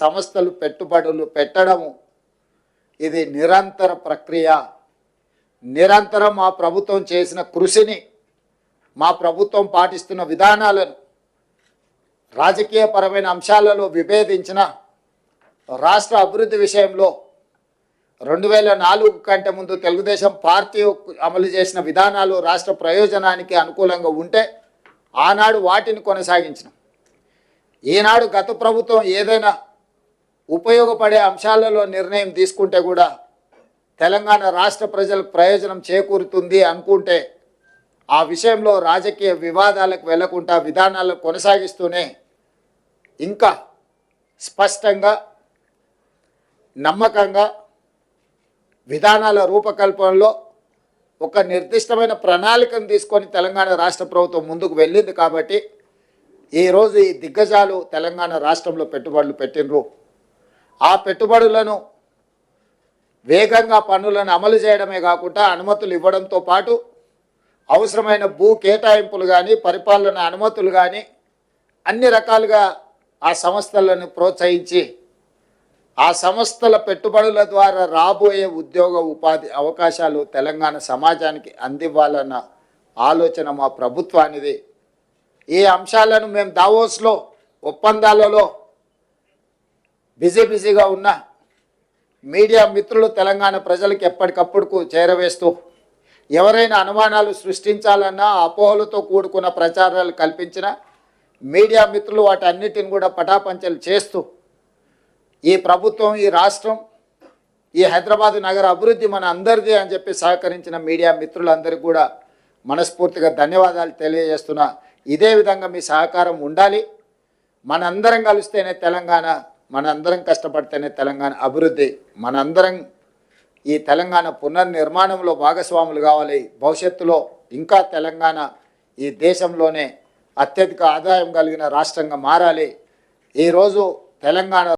సంస్థలు పెట్టుబడులు పెట్టడము. ఇది నిరంతర ప్రక్రియ. నిరంతరం మా ప్రభుత్వం చేసిన కృషిని మా ప్రభుత్వం పాటిస్తున్న విధానాలను రాజకీయపరమైన అంశాలలో విభేదించిన రాష్ట్ర అభివృద్ధి విషయంలో రెండు వేల నాలుగు కంటే ముందు తెలుగుదేశం పార్టీ అమలు చేసిన విధానాలు రాష్ట్ర ప్రయోజనానికి అనుకూలంగా ఉంటే ఆనాడు వాటిని కొనసాగించిన. ఈనాడు గత ప్రభుత్వం ఏదైనా ఉపయోగపడే అంశాలలో నిర్ణయం తీసుకుంటే కూడా తెలంగాణ రాష్ట్ర ప్రజలకు ప్రయోజనం చేకూరుతుంది అనుకుంటే ఆ విషయంలో రాజకీయ వివాదాలకు వెళ్ళకుండా విధానాలను కొనసాగిస్తూనే ఇంకా స్పష్టంగా నమ్మకంగా విధానాల రూపకల్పనలో ఒక నిర్దిష్టమైన ప్రణాళికను తీసుకొని తెలంగాణ రాష్ట్ర ప్రభుత్వం ముందుకు వెళ్ళింది కాబట్టి ఈరోజు ఈ దిగ్గజాలు తెలంగాణ రాష్ట్రంలో పెట్టుబడులు పెట్టినరు ఆ పెట్టుబడులను వేగంగా పనులను అమలు చేయడమే కాకుండా అనుమతులు ఇవ్వడంతో పాటు అవసరమైన భూ కేటాయింపులు కానీ పరిపాలన అనుమతులు కానీ అన్ని రకాలుగా ఆ సంస్థలను ప్రోత్సహించి ఆ సంస్థల పెట్టుబడుల ద్వారా రాబోయే ఉద్యోగ ఉపాధి అవకాశాలు తెలంగాణ సమాజానికి అందివ్వాలన్న ఆలోచన మా ప్రభుత్వానిది. ఈ అంశాలను మేము దావోస్లో ఒప్పందాలలో బిజీ బిజీగా ఉన్న మీడియా మిత్రులు తెలంగాణ ప్రజలకు ఎప్పటికప్పుడుకు చేరవేస్తూ ఎవరైనా అనుమానాలు సృష్టించాలన్నా అపోహలతో కూడుకున్న ప్రచారాలు కల్పించిన మీడియా మిత్రులు వాటన్నిటిని కూడా పటాపంచలు చేస్తూ ఈ ప్రభుత్వం ఈ రాష్ట్రం ఈ హైదరాబాద్ నగర అభివృద్ధి మన అందరిది అని చెప్పి సహకరించిన మీడియా మిత్రులందరికీ కూడా మనస్ఫూర్తిగా ధన్యవాదాలు తెలియజేస్తున్నా. ఇదే విధంగా మీ సహకారం ఉండాలి. మనందరం కలిస్తేనే తెలంగాణ మనందరం కష్టపడితేనే తెలంగాణ అభివృద్ధి. మనందరం ఈ తెలంగాణ పునర్నిర్మాణంలో భాగస్వాములు కావాలి. భవిష్యత్తులో ఇంకా తెలంగాణ ఈ దేశంలోనే అత్యధిక ఆదాయం కలిగిన రాష్ట్రంగా మారాలి. ఈరోజు తెలంగాణ